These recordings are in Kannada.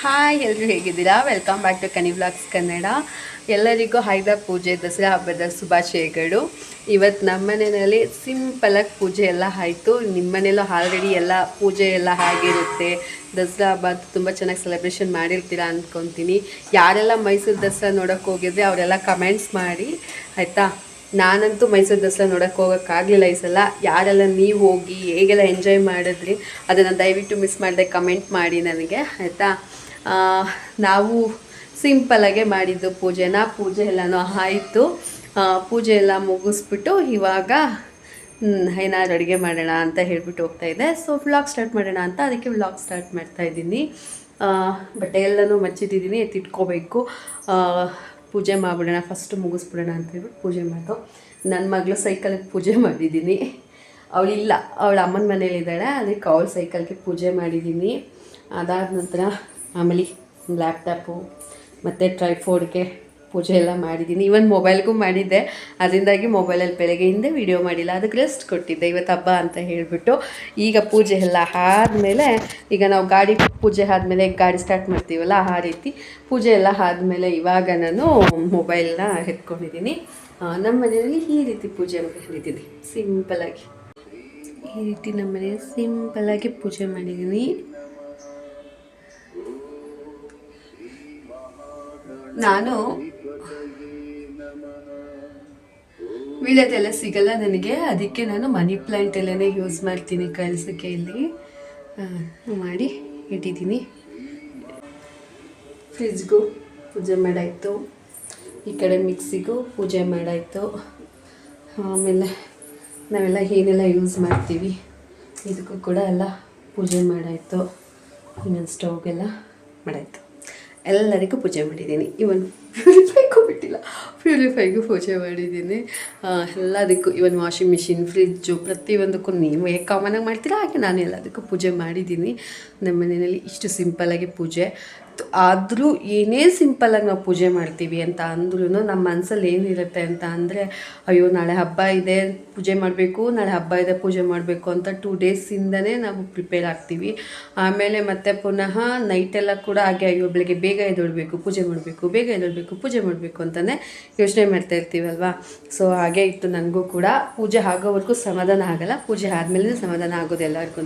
ಹಾಯ್ ಎಲ್ಲರೂ ಹೇಗಿದ್ದೀರಾ? Welcome back to Kani vlogs Kannada ಎಲ್ಲರಿಗೂ ಹೈದ ಪೂಜೆ, ದಸರಾ ಹಬ್ಬದ ಶುಭಾಶಯಗಳು. ಇವತ್ತು ನಮ್ಮ ಮನೆಯಲ್ಲಿ ಸಿಂಪಲಾಗಿ ಪೂಜೆ ಎಲ್ಲ ಆಯಿತು. ನಿಮ್ಮ ಮನೇಲೂ ಆಲ್ರೆಡಿ ಎಲ್ಲ ಪೂಜೆ ಎಲ್ಲ ಆಗಿರುತ್ತೆ. ದಸರಾ ಹಬ್ಬ ತುಂಬ ಚೆನ್ನಾಗಿ ಸೆಲೆಬ್ರೇಷನ್ ಮಾಡಿರ್ತೀರಾ ಅಂದ್ಕೊತೀನಿ ಯಾರೆಲ್ಲ ಮೈಸೂರು ದಸರಾ ನೋಡೋಕ್ಕೆ ಹೋಗಿದ್ರೆ ಅವರೆಲ್ಲ ಕಮೆಂಟ್ಸ್ ಮಾಡಿ, ಆಯಿತಾ? ನಾನಂತೂ ಮೈಸೂರು ದಸರಾ ನೋಡೋಕ್ಕೆ ಹೋಗೋಕ್ಕಾಗಲಿಲ್ಲ ಈ ಸಲ. ಯಾರೆಲ್ಲ ನೀವು ಹೋಗಿ ಹೇಗೆಲ್ಲ ಎಂಜಾಯ್ ಮಾಡಿದ್ರಿ, ಅದನ್ನು ದಯವಿಟ್ಟು ಮಿಸ್ ಮಾಡದೆ ಕಮೆಂಟ್ ಮಾಡಿ ನನಗೆ, ಆಯಿತಾ? ನಾವು ಸಿಂಪಲಾಗೆ ಮಾಡಿದ್ದು ಪೂಜೆನ. ಪೂಜೆ ಎಲ್ಲನೂ ಆಯಿತು. ಪೂಜೆ ಎಲ್ಲ ಮುಗಿಸ್ಬಿಟ್ಟು ಇವಾಗ ಏನಾದ್ರು ಅಡುಗೆ ಮಾಡೋಣ ಅಂತ ಹೇಳ್ಬಿಟ್ಟು ಹೋಗ್ತಾ ಇದ್ದೆ. ಸೊ ವ್ಲಾಗ್ ಸ್ಟಾರ್ಟ್ ಮಾಡೋಣ ಅಂತ ಅದಕ್ಕೆ ವ್ಲಾಗ್ ಸ್ಟಾರ್ಟ್ ಮಾಡ್ತಾ ಇದ್ದೀನಿ. ಬಟ್ಟೆ ಎಲ್ಲನೂ ಮಚ್ಚಿಟ್ಟಿದ್ದೀನಿ ಎತ್ತಿಟ್ಕೋಬೇಕು. ಪೂಜೆ ಮಾಡಿಬಿಡೋಣ ಫಸ್ಟ್ ಮುಗಿಸ್ಬಿಡೋಣ ಅಂತ ಹೇಳ್ಬಿಟ್ಟು ಪೂಜೆ ಮಾಡ್ತು ನನ್ನ ಮಗಳು ಸೈಕಲ್ಗೆ ಪೂಜೆ ಮಾಡಿದ್ದೀನಿ ಅವಳಿಲ್ಲ, ಅವಳ ಅಮ್ಮನ ಮನೇಲಿದ್ದಾಳೆ, ಅದಕ್ಕೆ ಅವಳ ಸೈಕಲ್ಗೆ ಪೂಜೆ ಮಾಡಿದ್ದೀನಿ ಅದಾದ ನಂತರ ಆಮೇಲೆ ಲ್ಯಾಪ್ಟಾಪು ಮತ್ತು ಟ್ರೈಫೋಡ್ಗೆ ಪೂಜೆ ಎಲ್ಲ ಮಾಡಿದ್ದೀನಿ. ಈವನ್ ಮೊಬೈಲ್ಗೂ ಮಾಡಿದ್ದೆ. ಅದರಿಂದಾಗಿ ಮೊಬೈಲಲ್ಲಿ ಬೆಳಗ್ಗೆಯಿಂದ ವಿಡಿಯೋ ಮಾಡಿಲ್ಲ. ಅದಕ್ಕೆ ರೆಸ್ಟ್ ಕೊಟ್ಟಿದ್ದೆ. ಇವತ್ತು ಹಬ್ಬ ಅಂತ ಹೇಳಿಬಿಟ್ಟು. ಈಗ ಪೂಜೆ ಎಲ್ಲ ಆದಮೇಲೆ ಈಗ ನಾವು ಗಾಡಿ ಪೂಜೆ ಆದಮೇಲೆ ಗಾಡಿ ಸ್ಟಾರ್ಟ್ ಮಾಡ್ತೀವಲ್ಲ ಆ ರೀತಿ ಪೂಜೆ ಎಲ್ಲ ಆದಮೇಲೆ ಇವಾಗ ನಾನು ಮೊಬೈಲ್ನ ಎತ್ಕೊಂಡಿದ್ದೀನಿ. ನಮ್ಮ ಮನೆಯಲ್ಲಿ ಈ ರೀತಿ ಪೂಜೆ ಮಾಡಿದ್ದೀನಿ. ಸಿಂಪಲಾಗಿ ಈ ರೀತಿ ನಮ್ಮ ಮನೆಯಲ್ಲಿ ಸಿಂಪಲಾಗಿ ಪೂಜೆ ಮಾಡಿದ್ದೀನಿ. ನಾನು ವೀಳ್ಯದೆಲೆ ಸಿಗಲ್ಲ ನನಗೆ. ಅದಕ್ಕೆ ನಾನು ಮನಿ ಪ್ಲ್ಯಾಂಟ್ ಎಲ್ಲನೇ ಯೂಸ್ ಮಾಡ್ತೀನಿ ಕಳ್ಸೋಕ್ಕೆ ಇಲ್ಲಿ. ಮಾಡಿ ಇಟ್ಟಿದ್ದೀನಿ. ಫ್ರಿಜ್ಗೂ ಪೂಜೆ ಮಾಡಾಯಿತು. ಈ ಕಡೆ ಮಿಕ್ಸಿಗೂ ಪೂಜೆ ಮಾಡಾಯಿತು. ಆಮೇಲೆ ನಾವೆಲ್ಲ ಏನೆಲ್ಲ ಯೂಸ್ ಮಾಡ್ತೀವಿ, ಇದಕ್ಕೂ ಕೂಡ ಎಲ್ಲ ಪೂಜೆ ಮಾಡಾಯಿತು. ಇನ್ನೊಂದು ಸ್ಟವ್ಗೆಲ್ಲ ಮಾಡಾಯಿತು. ಎಲ್ಲರಿಗೂ ಪೂಜೆ ಮಾಡಿದ್ದೀನಿ. ಇವನ್. ಪ್ಯೂರಿಫೈಗೂ ಬಿಟ್ಟಿಲ್ಲ. ಪ್ಯೂರಿಫೈಗೂ ಪೂಜೆ ಮಾಡಿದ್ದೀನಿ. ಎಲ್ಲದಕ್ಕೂ ಇವನ್ ವಾಷಿಂಗ್ ಮಿಷಿನ್ ಫ್ರಿಜ್ಜು ಪ್ರತಿಯೊಂದಕ್ಕೂ ನೀವು ಹೇಗೆ ಕಾಮನಾಗಿ ಮಾಡ್ತೀರಾ? ಹಾಗೆ ನಾನು ಎಲ್ಲದಕ್ಕೂ ಪೂಜೆ ಮಾಡಿದ್ದೀನಿ. ನಮ್ಮ ಮನೆಯಲ್ಲಿ ಇಷ್ಟು ಸಿಂಪಲಾಗಿ ಪೂಜೆ. ಆದರೂ ಏನೇ ಸಿಂಪಲಾಗಿ ನಾವು ಪೂಜೆ ಮಾಡ್ತೀವಿ ಅಂತ ಅಂದ್ರೂ ನಮ್ಮ ಮನಸ್ಸಲ್ಲಿ ಏನಿರುತ್ತೆ ಅಂತ ಅಂದರೆ, ಅಯ್ಯೋ, ನಾಳೆ ಹಬ್ಬ ಇದೆ, ಪೂಜೆ ಮಾಡಬೇಕು, ನಾಳೆ ಹಬ್ಬ ಇದೆ, ಪೂಜೆ ಮಾಡಬೇಕು ಅಂತ ಟೂ ಡೇಸಿಂದನೇ ನಾವು ಪ್ರಿಪೇರ್ ಆಗ್ತೀವಿ. ಆಮೇಲೆ ಮತ್ತೆ ಪುನಃ ನೈಟೆಲ್ಲ ಕೂಡ ಹಾಗೆ, ಅಯ್ಯೋ, ಬೆಳಗ್ಗೆ ಬೇಗ ಎದ್ದೊಡ್ಬೇಕು ಪೂಜೆ ಮಾಡಬೇಕು, ಬೇಗ ಎದ್ದೇಳಬೇಕು, ಪೂಜೆ ಮಾಡಬೇಕು. ಅಂತಲೇ ಯೋಚನೆ ಮಾಡ್ತಾ ಇರ್ತೀವಲ್ವಾ? ಸೊ ಹಾಗೆ ಇತ್ತು ನನಗೂ ಕೂಡ. ಪೂಜೆ ಆಗೋವರೆಗೂ ಸಮಾಧಾನ ಆಗಲ್ಲ. ಪೂಜೆ ಆದಮೇಲೆ ಸಮಾಧಾನ ಆಗೋದು ಎಲ್ಲರಿಗೂ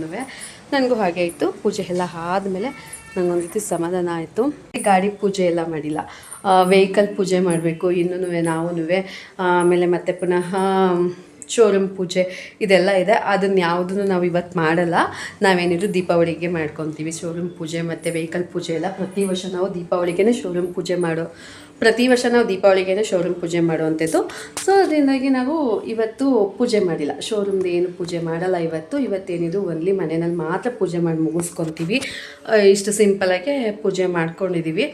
ನನಗೂ ಹಾಗೆ ಇತ್ತು. ಪೂಜೆ ಎಲ್ಲ ಆದಮೇಲೆ ನಂಗೊಂದು ರೀತಿ ಸಮಾಧಾನ ಆಯಿತು. ಗಾಡಿ ಪೂಜೆ ಎಲ್ಲ ಮಾಡಿಲ್ಲ. ವೆಹಿಕಲ್ ಪೂಜೆ ಮಾಡಬೇಕು ಇನ್ನೂ ನಾವೂ ಆಮೇಲೆ ಮತ್ತೆ ಪುನಃ ಶೋರೂಮ್ ಪೂಜೆ ಇದೆಲ್ಲ ಇದೆ. ಅದನ್ನು ಯಾವುದನ್ನು ನಾವು ಇವತ್ತು ಮಾಡಲ್ಲ. ನಾವೇನಿದ್ರು ದೀಪಾವಳಿಗೆ ಮಾಡ್ಕೊತೀವಿ. ಶೋರೂಮ್ ಪೂಜೆ ಮತ್ತು ವೆಹಿಕಲ್ ಪೂಜೆ ಎಲ್ಲ. ಪ್ರತಿ ವರ್ಷ ನಾವು ದೀಪಾವಳಿಗೆ ಶೋರೂಮ್ ಪೂಜೆ ಮಾಡೋ ಪ್ರತಿ ವರ್ಷ ನಾವು ದೀಪಾವಳಿಗೆ ಶೋರೂಮ್ ಪೂಜೆ ಮಾಡುವಂಥದ್ದು ಸೊ ಅದರಿಂದಾಗಿ ನಾವು ಇವತ್ತು ಪೂಜೆ ಮಾಡಿಲ್ಲ. ಶೋರೂಮ್ದು ಏನು ಪೂಜೆ ಮಾಡಲ್ಲ ಇವತ್ತು. ಇವತ್ತೇನಿದು ಒನ್ಲಿ ಮನೆಯಲ್ಲಿ ಮಾತ್ರ ಪೂಜೆ ಮಾಡಿ ಮುಗಿಸ್ಕೊತೀವಿ. ಇಷ್ಟು ಸಿಂಪಲಾಗೆ ಪೂಜೆ ಮಾಡ್ಕೊಂಡಿದ್ದೀವಿ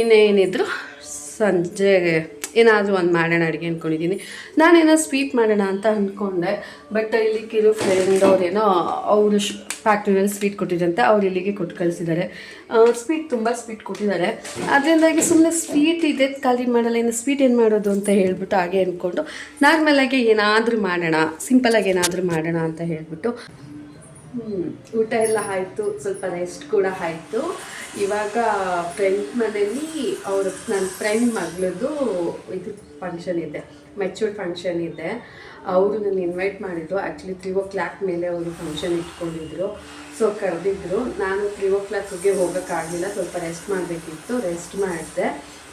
ಇನ್ನೇನಿದ್ರು ಸಂಜೆ ಏನಾದರೂ ಒಂದು ಮಾಡೋಣ ಅಡುಗೆ ಅಂದ್ಕೊಂಡಿದ್ದೀನಿ ನಾನೇನೋ ಸ್ವೀಟ್ ಮಾಡೋಣ ಅಂತ ಅಂದ್ಕೊಂಡೆ ಬಟ್ ಇಲ್ಲಿ ಕಿರು ಫ್ರೆಂಡ್ ಅವ್ರೇನೋ ಅವರು ಫ್ಯಾಕ್ಟ್ರಿಯಲ್ಲಿ ಸ್ವೀಟ್ ಕೊಟ್ಟಿದ್ದಂತೆ ಅವ್ರು ಇಲ್ಲಿಗೆ ಕೊಟ್ಟು ಕಳಿಸಿದ್ದಾರೆ. ಸ್ವೀಟ್ ತುಂಬ ಸ್ವೀಟ್ ಕೊಟ್ಟಿದ್ದಾರೆ. ಅದರಿಂದಾಗಿ ಸುಮ್ಮನೆ ಸ್ವೀಟ್ ಇದೆ, ಖಾಲಿ ಮಾಡಲ್ಲ, ಇನ್ನು ಸ್ವೀಟ್ ಏನು ಮಾಡೋದು ಅಂತ ಹೇಳ್ಬಿಟ್ಟು ಹಾಗೆ ಅಂದ್ಕೊಂಡು ನಾರ್ಮಲಾಗಿ ಏನಾದರೂ ಮಾಡೋಣ ಸಿಂಪಲಾಗಿ ಏನಾದರೂ ಮಾಡೋಣ ಅಂತ ಹೇಳ್ಬಿಟ್ಟು. ಊಟ ಎಲ್ಲ ಆಯಿತು, ಸ್ವಲ್ಪ ರೆಸ್ಟ್ ಕೂಡ ಆಯಿತು. ಇವಾಗ ಫ್ರೆಂಡ್ ಮನೇಲಿ ಅವ್ರ ನನ್ನ ಫ್ರೆಂಡ್ ಮಗಳದು ಇದು ಫಂಕ್ಷನ್ ಇದೆ ಮೆಚೂರ್ಡ್ ಫಂಕ್ಷನ್ ಇದೆ. ಅವರು ನನ್ನ ಇನ್ವೈಟ್ ಮಾಡಿದ್ರು. ಆ್ಯಕ್ಚುಲಿ ತ್ರೀ ಓ ಕ್ಲಾಕ್ ಮೇಲೆ ಅವರು ಫಂಕ್ಷನ್ ಇಟ್ಕೊಂಡಿದ್ರು. ಸೊ ಕರೆದಿದ್ರು. ನಾನು ತ್ರೀ ಓ ಕ್ಲಾಕ್ಗೆ ಹೋಗೋಕ್ಕಾಗಲಿಲ್ಲ. ಸ್ವಲ್ಪ ರೆಸ್ಟ್ ಮಾಡಬೇಕಿತ್ತು. ರೆಸ್ಟ್ ಮಾಡಿದೆ.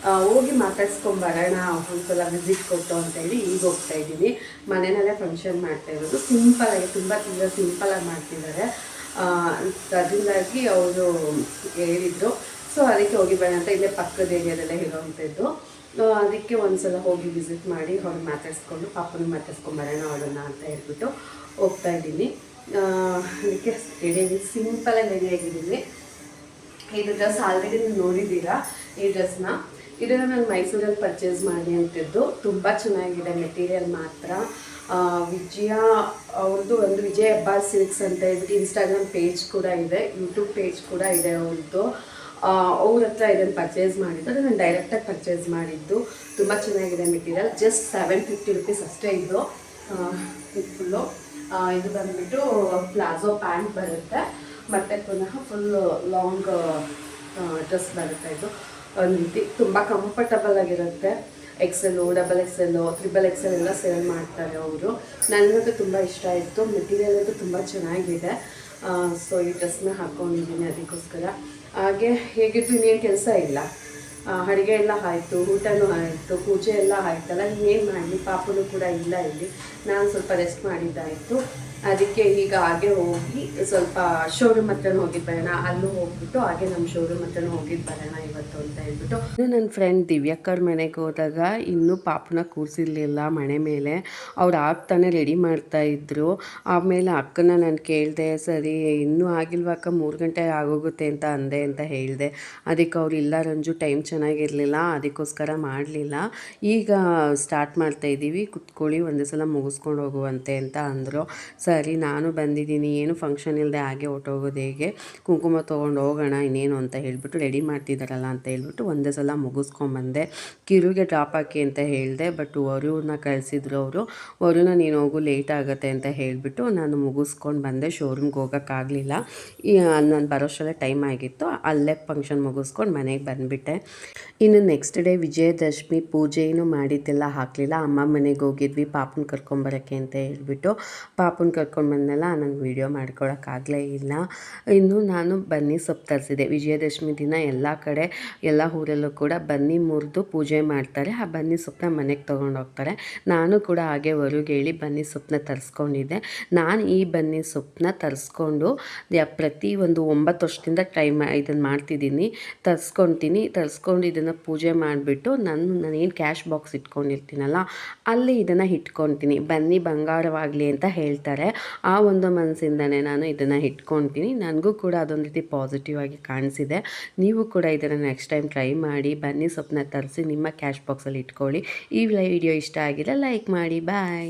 ಹೋಗಿ ಮಾತಾಡ್ಸ್ಕೊಂಬರೋಣ ಒಂದ್ಸಲ ವಿಸಿಟ್ ಕೊಟ್ಟು ಅಂತೇಳಿ ಈಗ ಹೋಗ್ತಾ ಇದ್ದೀನಿ. ಮನೆಯಲ್ಲೇ ಫಂಕ್ಷನ್ ಮಾಡ್ತಾ ಇರೋದು. ಸಿಂಪಲಾಗಿ ತುಂಬ ತುಂಬ ಸಿಂಪಲಾಗಿ ಮಾಡ್ತಿದ್ದಾರೆ. ಅದರಿಂದಾಗಿ ಅವರು ಹೇಳಿದರು. ಸೊ ಅದಕ್ಕೆ ಹೋಗಿ ಬರೋಣ ಅಂತ ಇಲ್ಲೇ ಪಕ್ಕದ ಏರಿಯಾದಲ್ಲೇ ಇರೋವಂಥದ್ದು ಅದಕ್ಕೆ ಒಂದ್ಸಲ ಹೋಗಿ ವಿಸಿಟ್ ಮಾಡಿ ಅವ್ರು ಮಾತಾಡಿಸ್ಕೊಂಡು ಪಾಪನ ಮಾತಾಡ್ಸ್ಕೊಂಬರೋಣ ಅವಳನ್ನ ಅಂತ ಹೇಳ್ಬಿಟ್ಟು ಹೋಗ್ತಾ ಇದ್ದೀನಿ. ಅದಕ್ಕೆ ರೆಡಿಯಾಗಿ ಸಿಂಪಲಾಗಿ ರೆಡಿ ಆಗಿದ್ದೀನಿ. ಇದು ಡ್ರೆಸ್ ಆಲ್ರೆಡಿ ನೀವು ನೋಡಿದ್ದೀರಾ, ಈ ಡ್ರೆಸ್ನ ಇದನ್ನು ನಾನು ಮೈಸೂರಲ್ಲಿ ಪರ್ಚೇಸ್ ಮಾಡಿ ಅಂತಿದ್ದು ತುಂಬ ಚೆನ್ನಾಗಿದೆ ಮೆಟೀರಿಯಲ್ ಮಾತ್ರ. ವಿಜಯ ಅವ್ರದ್ದು ಒಂದು ವಿಜಯ ಹೆಬ್ಬಾರ್ ಸಿಲ್ಕ್ಸ್ ಅಂತ ಹೇಳ್ಬಿಟ್ಟು ಇನ್ಸ್ಟಾಗ್ರಾಮ್ ಪೇಜ್ ಕೂಡ ಇದೆ ಯೂಟ್ಯೂಬ್ ಪೇಜ್ ಕೂಡ ಇದೆ ಅವ್ರದ್ದು ಅವ್ರ ಹತ್ರ ಇದನ್ನು ಪರ್ಚೇಸ್ ಮಾಡಿದ್ದು, ಅದನ್ನು ನಾನು ಡೈರೆಕ್ಟಾಗಿ ಪರ್ಚೇಸ್ ಮಾಡಿದ್ದು. ತುಂಬ ಚೆನ್ನಾಗಿದೆ material just seven fifty rupees ಅಷ್ಟೇ ಇದು. ಫುಲ್ಲು ಇದು ಬಂದುಬಿಟ್ಟು ಪ್ಲಾಜೋ ಪ್ಯಾಂಟ್ ಬರುತ್ತೆ. ಮತ್ತು ಪುನಃ ಫುಲ್ ಲಾಂಗ್ ಡ್ರೆಸ್ ಬರುತ್ತೆ ಇದು. ಒಂದು ರೀತಿ ತುಂಬ ಕಂಫರ್ಟಬಲ್ ಆಗಿರುತ್ತೆ. XL double XL triple XL ಎಲ್ಲ ಸೇಲ್ ಮಾಡ್ತಾರೆ ಅವರು. ನನಗಂತೂ ತುಂಬ ಇಷ್ಟ ಆಯಿತು. ಮೆಟೀರಿಯಲ್ ಅಂತೂ ತುಂಬ ಚೆನ್ನಾಗಿದೆ. ಸೊ ಈ ಡ್ರೆಸ್ನ ಹಾಕ್ಕೊಂಡಿದ್ದೀನಿ ಅದಕ್ಕೋಸ್ಕರ. ಹಾಗೆ ಹೇಗಿದ್ದು ಇನ್ನೇನು ಕೆಲಸ ಇಲ್ಲ. ಅಡುಗೆ ಎಲ್ಲ ಆಯಿತು, ಊಟನೂ ಆಯಿತು, ಪೂಜೆ ಎಲ್ಲ ಆಯ್ತಲ್ಲ, ಇನ್ನೇನು ಮಾಡಲಿ? ಪಾಪನೂ ಕೂಡ ಇಲ್ಲ ಇಲ್ಲಿ. ನಾನು ಸ್ವಲ್ಪ ರೆಸ್ಟ್ ಮಾಡಿದ್ದಾಯಿತು. ಅದಕ್ಕೆ ಈಗ ಹಾಗೆ ಹೋಗಿ ಸ್ವಲ್ಪ ಶೋರೂಮ್ ಹತ್ರನೂ ಹೋಗಿದ್ದು ಬರೋಣ. ಅಲ್ಲೂ ಹೋಗ್ಬಿಟ್ಟು ಹಾಗೆ ನಮ್ಮ ಶೋರೂಮ್ ಹತ್ರನೂ ಹೋಗಿದ್ದು ಬರೋಣ ಇವತ್ತು ಅಂತ ಹೇಳ್ಬಿಟ್ಟು. ನನ್ನ ಫ್ರೆಂಡ್ ದಿವ್ಯಕ್ಕವ್ರ ಮನೆಗೆ ಹೋದಾಗ ಇನ್ನೂ ಪಾಪನ ಕೂರಿಸಿರ್ಲಿಲ್ಲ ಮನೆ ಮೇಲೆ. ಅವ್ರು ಆಗ್ತಾನೆ ರೆಡಿ ಮಾಡ್ತಾ ಇದ್ರು. ಆಮೇಲೆ ಅಕ್ಕನ ನಾನು ಕೇಳಿದೆ, ಸರಿ, ಇನ್ನೂ ಅಕ್ಕ? ಮೂರು ಗಂಟೆ ಆಗೋಗುತ್ತೆ ಅಂತ ಅಂದೆ ಅಂತ ಹೇಳಿದೆ. ಅದಕ್ಕೆ ಅವ್ರು ಇಲ್ಲ ರಂಜು, ಟೈಮ್ ಚೆನ್ನಾಗಿರಲಿಲ್ಲ, ಅದಕ್ಕೋಸ್ಕರ ಮಾಡಲಿಲ್ಲ. ಈಗ ಸ್ಟಾರ್ಟ್ ಮಾಡ್ತಾ ಇದ್ದೀವಿ ಕುತ್ಕೊಳ್ಳಿ, ಒಂದೇ ಸಲ ಮುಗಿಸ್ಕೊಂಡು ಹೋಗುವಂತೆ ಅಂತ ಅಂದರು. ಸರಿ, ನಾನು ಬಂದಿದ್ದೀನಿ. ಏನು ಫಂಕ್ಷನ್ ಇಲ್ಲದೆ ಹಾಗೆ ಹೊಟ್ಟೋಗೋದು ಹೇಗೆ? ಕುಂಕುಮ ತೊಗೊಂಡು ಹೋಗೋಣ, ಇನ್ನೇನು ಅಂತ ಹೇಳಿಬಿಟ್ಟು ರೆಡಿ ಮಾಡ್ತಿದ್ದಾರಲ್ಲ ಅಂತ ಹೇಳ್ಬಿಟ್ಟು ಒಂದೇ ಸಲ ಮುಗಿಸ್ಕೊಂಬಂದೆ. ಕಿರುಗೆ ಡ್ರಾಪ್ ಹಾಕಿ ಅಂತ ಹೇಳಿದೆ ಬಟ್ ವರುನ ಕಳಿಸಿದ್ರು ಅವರು. ವರುನ ನೀನು ಹೋಗು ಲೇಟ್ ಆಗುತ್ತೆ ಅಂತ ಹೇಳಿಬಿಟ್ಟು ನಾನು ಮುಗಿಸ್ಕೊಂಡು ಬಂದೆ ಶೋರೂಮ್ಗೆ ಹೋಗೋಕ್ಕಾಗಲಿಲ್ಲ ನಾನು ಬರೋಷ್ಟರಲ್ಲೇ ಟೈಮ್ ಆಗಿತ್ತು. ಅಲ್ಲೇ ಫಂಕ್ಷನ್ ಮುಗಿಸ್ಕೊಂಡು ಮನೆಗೆ ಬಂದುಬಿಟ್ಟೆ. ಇನ್ನು ನೆಕ್ಸ್ಟ್ ಡೇ ವಿಜಯದಶಮಿ ಪೂಜೆ ಏನು ಮಾಡಿದ್ದೆಲ್ಲ ಹಾಕಲಿಲ್ಲ. ಅಮ್ಮ ಮನೆಗೆ ಹೋಗಿದ್ವಿ, ಪಾಪನ ಕರ್ಕೊಂಬರೋಕ್ಕೆ ಅಂತ ಹೇಳಿಬಿಟ್ಟು. ಪಾಪನ ಕರ್ಕೊಂಡು ಬಂದೆಲ್ಲ, ನಂಗೆ ವೀಡಿಯೋ ಮಾಡ್ಕೊಳಕ್ಕಾಗಲೇ ಇಲ್ಲ. ಇನ್ನು ನಾನು ಬನ್ನಿ ಸೊಪ್ಪು ತರಿಸಿದೆ. ವಿಜಯದಶಮಿ ದಿನ ಎಲ್ಲ ಕಡೆ, ಎಲ್ಲ ಊರಲ್ಲೂ ಕೂಡ ಬನ್ನಿ ಮುರಿದು ಪೂಜೆ ಮಾಡ್ತಾರೆ. ಆ ಬನ್ನಿ ಸೊಪ್ಪನ್ನ ಮನೆಗೆ ತೊಗೊಂಡು ಹೋಗ್ತಾರೆ. ನಾನು ಕೂಡ ಹಾಗೆ ಹೊರಗೆ ಹೇಳಿ ಬನ್ನಿ ಸೊಪ್ಪನ್ನ ತರಿಸ್ಕೊಂಡಿದ್ದೆ. ನಾನು ಈ ಬನ್ನಿ ಸೊಪ್ಪನ್ನ ತರಿಸ್ಕೊಂಡು ಪ್ರತಿ ಒಂದು ಒಂಬತ್ತು ವರ್ಷದಿಂದ ಟ್ರೈ ಮಾ ಇದನ್ನು ಮಾಡ್ತಿದ್ದೀನಿ. ತರಿಸ್ಕೊತೀನಿ. ತರಿಸ್ಕೊಂಡು ಇದನ್ನು ಪೂಜೆ ಮಾಡಿಬಿಟ್ಟು ನಾನು, ನಾನೇನು ಕ್ಯಾಶ್ ಬಾಕ್ಸ್ ಇಟ್ಕೊಂಡಿರ್ತೀನಲ್ಲ, ಅಲ್ಲಿ ಇದನ್ನು ಇಟ್ಕೊತೀನಿ. ಬನ್ನಿ ಬಂಗಾರವಾಗಲಿ ಅಂತ ಹೇಳ್ತಾರೆ. ಆ ಒಂದು ಮನಸ್ಸಿಂದನೇ ನಾನು ಇದನ್ನು ಇಟ್ಕೊತೀನಿ ನನಗೂ ಕೂಡ ಅದೊಂದು ರೀತಿ ಪಾಸಿಟಿವ್ ಆಗಿ ಕಾಣಿಸಿದೆ. ನೀವು ಕೂಡ ಇದನ್ನು ನೆಕ್ಸ್ಟ್ ಟೈಮ್ ಟ್ರೈ ಮಾಡಿ, ಬನ್ನಿ ಸೊಪ್ಪನ್ನ ತರಿಸಿ, ನಿಮ್ಮ ಕ್ಯಾಶ್ ಬಾಕ್ಸಲ್ಲಿ ಇಟ್ಕೊಳ್ಳಿ. ಈ ವಿಡಿಯೋ ಇಷ್ಟ ಆಗಿಲ್ಲ ಲೈಕ್ ಮಾಡಿ. ಬಾಯ್